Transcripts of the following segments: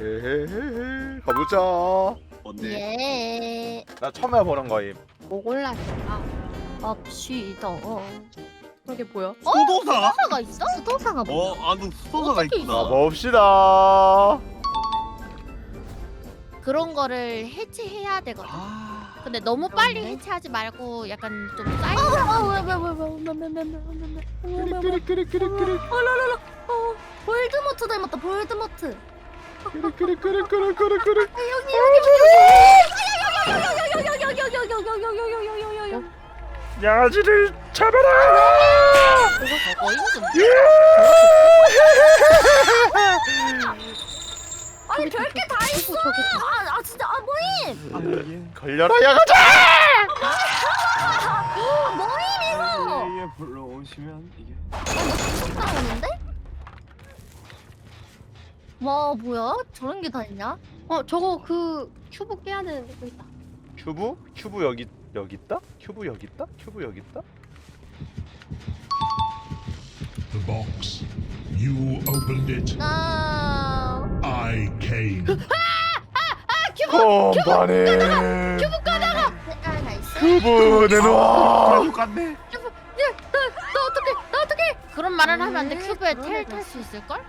에헤헤헤 가보자 뭔데? 예. 나 처음에 보는 거임 뭐 골랐을까? 맙시다. 그게 뭐야? 수도사? 수도사가 있어? 수도사가 뭐? 어, 아 너 수도사가 어떻게 있구나. 가봅시다 그런 거를 해체해야 되거든. 아, 근데 너무 빨리 그런데? 해체하지 말고 약간 좀 쌓인 끄르끄르끄르끄르끄르 어, 볼드모트 닮았다. 볼드모트. 끄르 끄르 끄르 끄르 끄르 야지를 잡아라 저거 힘든. 아니 별게 다 있어. 아, 아 진짜 아? 아, 이게 걸려라 야가자 아 뭐임 이거? 이게 불러오시면 이게 나오는데? 와 뭐야? 저런 게 다 있냐? 어 저거 그 큐브 깨야 되는데 그 있다. 큐브? 큐브 여기 여기 있다? 큐브 여기 있다? 큐브 여기 있다? The box. You opened it. 나 I came. 컴파니 색깔 다 있어? 큐브 내놔 똑같네. 나 어떻게? 나 어떻게? 그런 말을 하면 안 돼. 큐브에 텔 탈 수 있을 걸?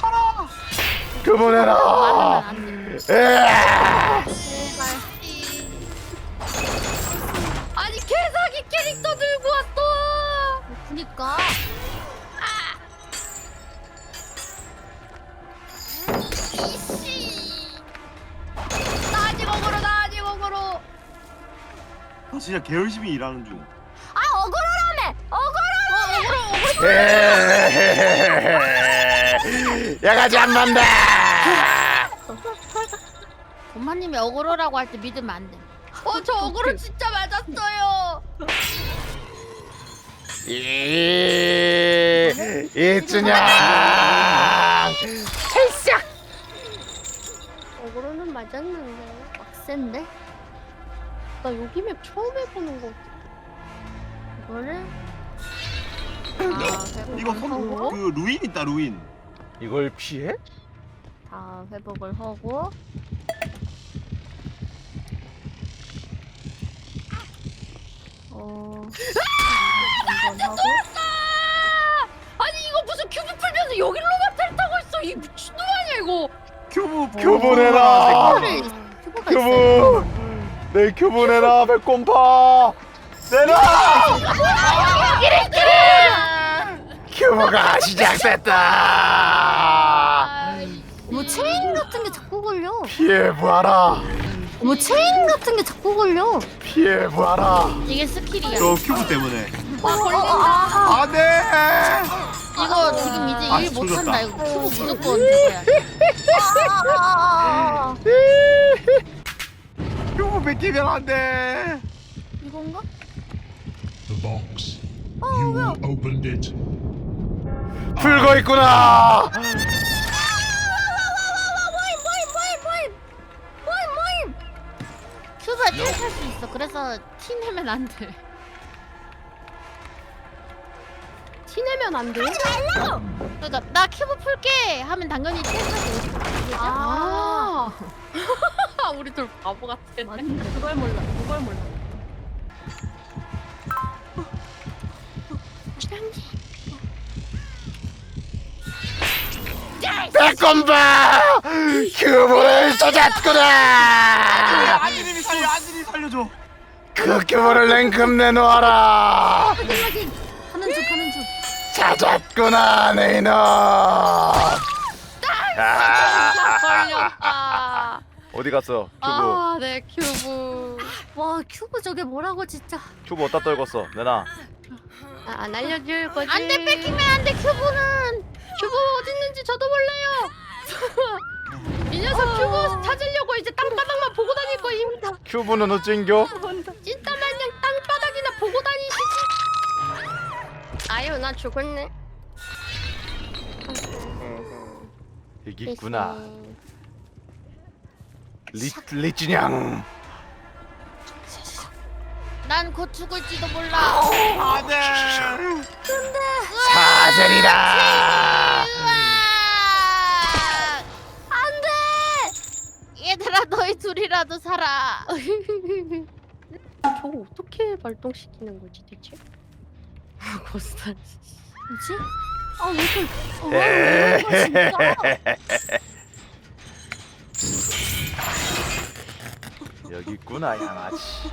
말하면 내놔 안 돼. 에 아니 개사기 캐릭터 들고 왔어. 그니까. 이씨. 나 아직 억울해. 나 진짜 개열심히 일하는 중. 야가지 안 만다 엄마님이 억울하라고 할 때 믿으면 안 돼. 어, 저 억울은 진짜 맞았어요. 이 이준영 찰싹 어그로는 맞았는데. 빡센데? 나 여기 맵 처음 해보는 거. 같아. 이거를 이거 손, 그 루인 있다 루인. 이걸 피해? 다 회복을 하고. 어. 한번 하고. 아니 이거 무슨 큐브 풀면서 여기로만 텔 타고 있어? 이 미친놈 아니야 이거? 큐브 큐브 내놔! 큐브를 큐브가 있어 큐브 내 큐브 내놔 백곰파! 내놔 큐브가 시작됐다 뭐 체인 같은 게 자꾸 걸려 피해보아라 뭐 체인 같은 게 자꾸 걸려 피해보아라 이게 스킬이야 저 큐브 때문에. 어, 걸린다 안돼. 이거 지금 이제 아, 일 못한다. 이거 큐브 무조건 그거야 큐브 뺏기면 안돼. 이건가? The box. You opened it. 풀고 있구나 큐브에 탈탈 수 있어. 그래서 티 내면 안 돼. 티 내면 안 돼? 그러니까 나 큐브 풀게 하면 당연히 탈탈 돼. 아. 우리 둘 바보 같아. 그걸 몰라. 그걸 몰라. 백곰파 큐브를 찾았구나 아지님이 살려 아지님 살려줘. 그 큐브를 냉큼 내놓아라 하는 중 하는 중. 찾았구나 내 이놈 아, 걸렸다. 어디 갔어 큐브 아, 네 큐브. 와 큐브 저게 뭐라고 진짜. 큐브 어디다 떨궜어 내놔 아, 안 알려줄 거지. 안돼 뺏기면 안돼 큐브는. 큐브 어디 있는지 저도 몰라요. 이 녀석 큐브 찾으려고 이제 땅바닥만 보고 다닐 거임. 큐브는 어찐겨 찐따 마냥 땅바닥이나 보고 다니시지. 아유 나 죽었네. 여기 있구나 리, 리진양 난 곧 죽을지도 몰라. 네. 아들 사슬이다. 아, 안돼. 얘들아 너희 둘이라도 살아. 저거 어떻게 발동시키는 거지 대체? 고스탄 뭐지? 아왜 이렇게 아, 여기 있구나 양아치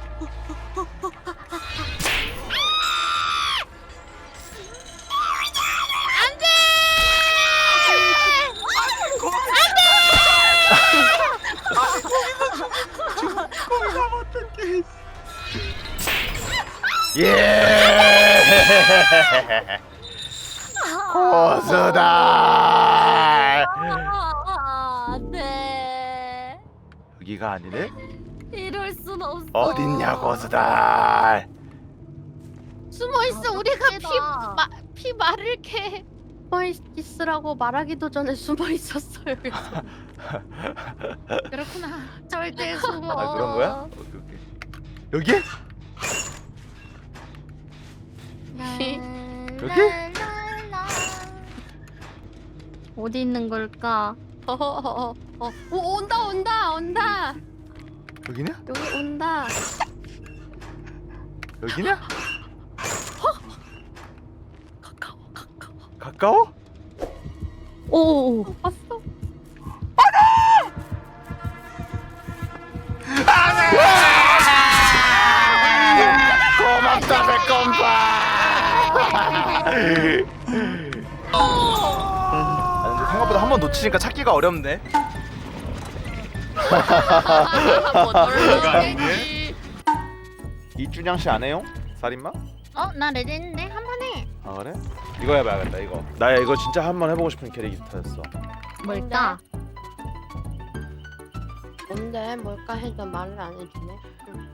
예. 고수다. 아, 네. 여기가 아니네? 없어. 어딨냐 고수다. 숨어 있어. 우리가 피, 다 마, 피 마를 게. 숨어 있으라고 말하기도 전에 숨어 있었어요. 그렇구나. 절대 숨어. 아 그런 거야? 오케이, 오케이. 여기? 여기? 어디 있는 걸까? 어, 어, 어, 어. 오, 온다 온다 온다. 여기냐? 여기 온다. 여기냐? 가까워 가까워. 가까워? 오. 왔어. 고맙다 배꼽바. 아 근데 생각보다 한 번 놓치니까 찾기가 어렵네. 뭐. 이준양 씨 안 해요? 살인마? 어, 나 레드 했는데 한 번 해. 아 그래? 이거 해봐야겠다 이거. 나 이거 진짜 한 번 해보고 싶은 캐릭터였어. 뭘까? 뭔데 뭘까 해도 말을 안 해주네.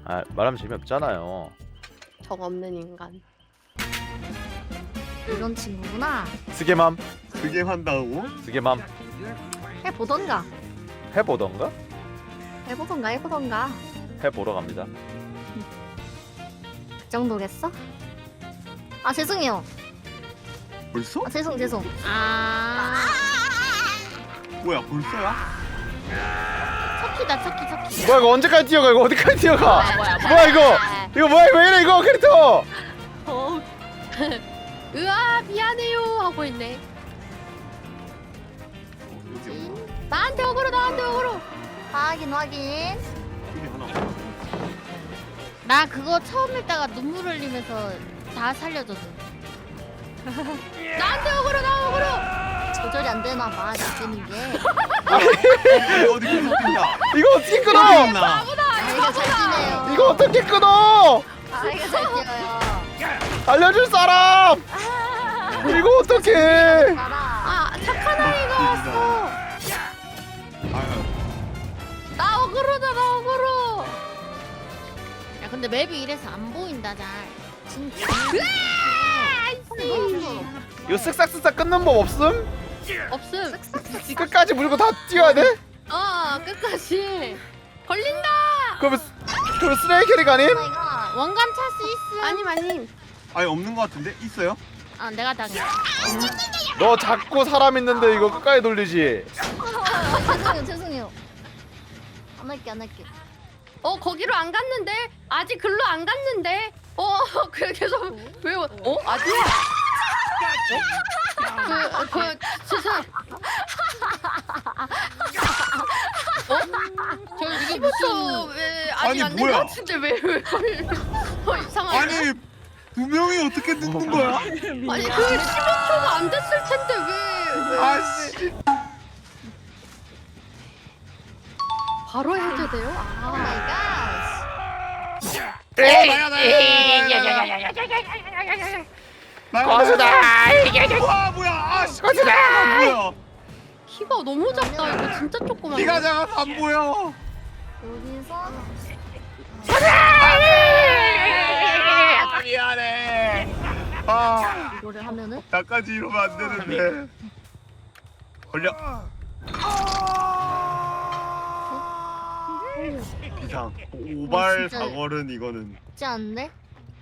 아 말하면 재미없잖아요. 적 없는 인간. 이런 친구구나. 스게맘, 그게 한다고? 스게맘 해보던가. 해보던가? 해보던가 해보던가. 해보러 갑니다. 그 정도겠어? 아 죄송해요. 벌써? 아, 죄송 죄송. 아. 뭐야 벌써야? 척키다 척키 척키. 뭐야 이거 언제까지 뛰어가 이거 어디까지 뛰어가? 뭐야, 뭐야, 이거? 이거 뭐야 왜 이래 이거 캐릭터? 어. 으아 미안해요 하고 있네. 어, 여기 없나? 나한테 오그로 나한테 오그로. 확인 확인. 나 그거 처음 했다가 눈물 흘리면서 다 살려줬어. 나한테 오그로 나 오그로. 조절이 안 되나 봐, 느끼는 게. 어디 계속 뛴다 이거 어떻게 끊어? 있나? 아이가 잘 뛰네요. 이거 어떻게 끊어? 아이가 잘 뛰어요. 알려줄 사람! 이거 어떻게? 알아. 아 착한 아이가 왔어. 나 오그로. 야 근데 맵이 이래서 안 보인다 잘. 진짜. 이거 쓱싹쓱싹 끊는 법 없음? 없음. 끝까지 물고 다 뛰어야 돼? 어 끝까지. 걸린다. 그러면 그러면 쓰레기 캐릭 아님? 오마이갓. 원감 차수 있음. 아님 아님. 아니 없는 것 같은데? 있어요? 아 내가 당해. 너 자꾸 사람 있는데 이거 끝까지 돌리지. 죄송해요 죄송해요. 안 할게 안 할게. 어 거기로 안 갔는데 아직 글로 안 갔는데. 어 그래 계속 왜 어? 아니야. 그그 진짜. 어? 저 이게 무슨 왜 아직 아니, 안된 것 뭐야? 같은데 왜왜 어, 이상하네. 아니 두 명이 어떻게 늦는 거야? 아니 그게 15초가 안 됐을 텐데 왜? 왜 아씨 바로 해제돼요? 아. 오마이갓. 어 나야 나야 나야. 나야 거수다. 와 뭐야. 아씨. 거수다. 안 보여 키가 너무 작다. 이거 진짜 조그만. 키가 작아서 안 보여. 여기서? 미안해. 아. 이거를 하면은? 나까지 이러면 안 되는데. 걸려 이상 오발 진짜. 사거는 이거는 쉽지 않네.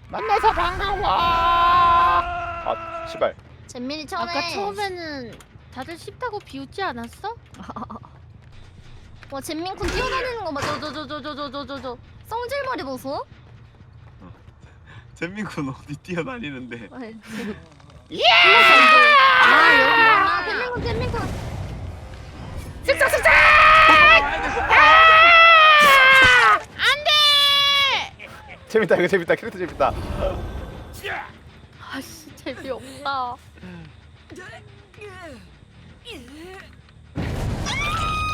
만나서 반가워. 아 씨발. 잼민이 처음에 아까 처음에는 다들 쉽다고 비웃지 않았어? 와 잼민쿤 뛰어다니는 거 봐. 저저저저저저저저 성질머리 보소. 잼민군 어디 뛰어다니는데 예! 아 여기구나. 잼민쿤 잼민쿤. 재밌다 이거 재밌다 캐릭터 재밌다 아씨 재미없다.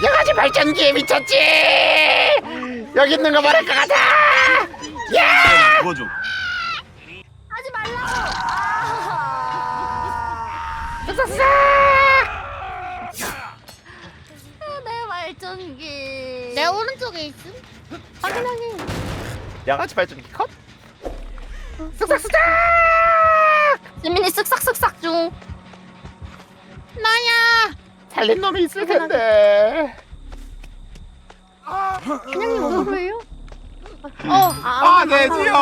여가지 발전기에 미쳤지 여기 있는 거 말할 것 같아 좀 하지 말라고. 아. 내 발전기. 내 오른쪽에 있음. 확인하기. 양아치 발전기 컷 재민이 쓱싹쓱싹 중. 나야. 살린 놈이 있을 텐데 그냥님 오버로예요? 어. 아 내지요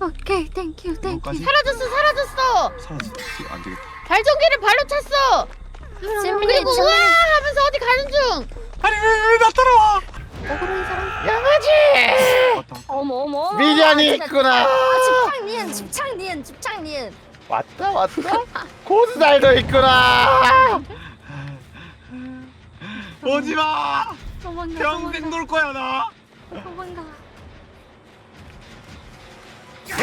오케이 땡큐 땡큐. 여기까지? 사라졌어 사라졌어. 사라졌어 안 되겠다 발전기를 발로 찼어. 재민이 그리고 우와 하면서 어디 가는 중. 아니 왜왜 나 따라와 억울한 사람. 왔다 어머 어머. 어머. 미련이 아, 진짜. 있구나 아 집착 니은 집착 니은 집착 니은. 왔다 왔다 고수달도 있구나 오지 마 도망가. 평생 놀 거야 나 도망가.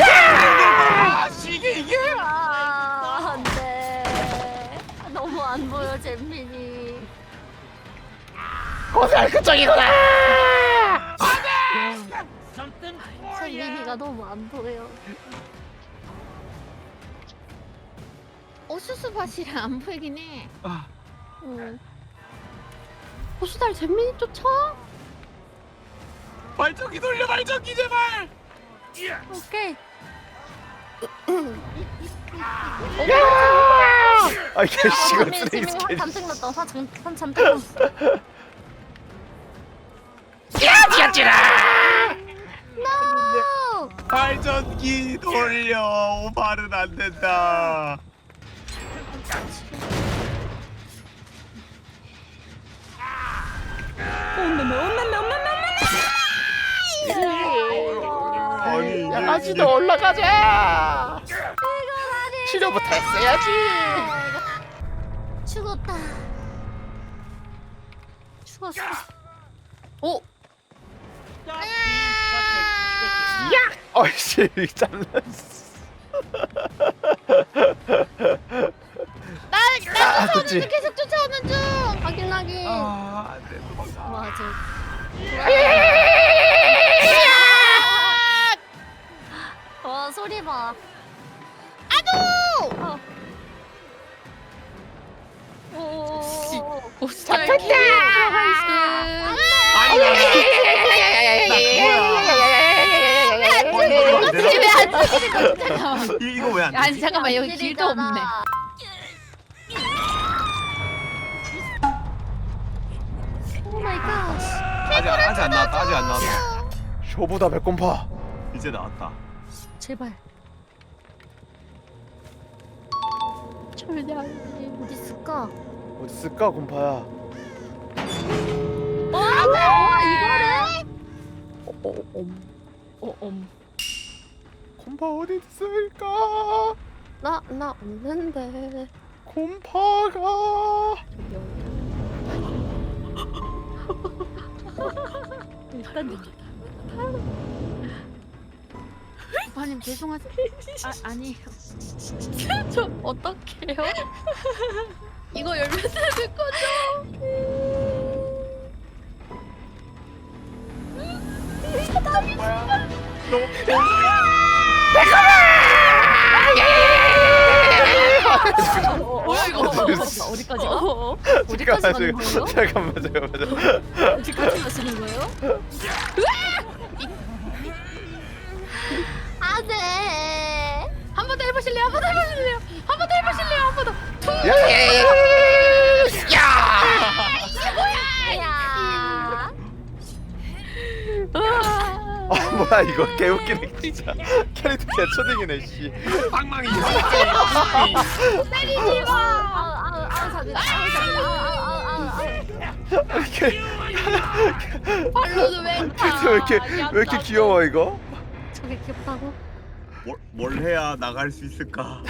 아, 이게 이게 아 안돼. 너무 안 보여 잼민이. 고수달 그쪽이구나 잼민이가 너무 안 보여. 어수수밭이랑 안 보이긴 해. 아, 응. 보수달 잼민이 쫓아? 발전기 돌려 발전기 제발 오케이. 아 이게 시간 재민이 쓰레기 잔뜩 났다. 화 잔- 화 잔뜩 No! 발전기 돌려 오발은 안 된다 아니 이게 양아치도 올라가자 치료부터 했어야지 죽었다. 죽었어. 오. 야 어이씨 잘랐어 나, 아, 나 쫓아오는. 중 계속 쫓아오는 중. 확인하기. 아, 안 돼 도망가 와, 저. 와, 소리 봐. 아도. 어. 오. 보수달 캐릭 이- 이거 왜안 아니 잠깐만 여기 길도 없네. 오 마이 갓. 아직 아직 안 나왔다 아직 안 나왔다 쇼보다 배꼽파 이제 나왔다 제발. 절대 안 어디 있을까? 어디 있을까 곰파야 어, 와, 이거를? 어, 어, 엄. 어, 엄. 곰파 어디 있을까? 나, 나 없는데. 곰파가. 일단 오빠님 죄송하지. 아 아니에요 저 어떡해요? 이거 열면 되는 거죠 뭐야 이거 어디까지 가? 어, 잠깐만? 잠깐만 어디까지 가시는 거예요? 안 돼. 한 번 더 해보실래요? 한 번 더 해보실래요? 한 번 더 해보실래요? 한 번 더. 투. 야 아. 아 이거 개웃기네 진짜 캐릭터 개초딩이네 씨 빵망이 아우 아우 아우 자기. 아우 자기. 아우 아우 아우 아우. 이렇게 발로는 왜 타? 왜 이렇게 왜 이렇게 귀여워 이거? 저게 귀엽다고? 뭘, 뭘 해야 나갈 수 있을까?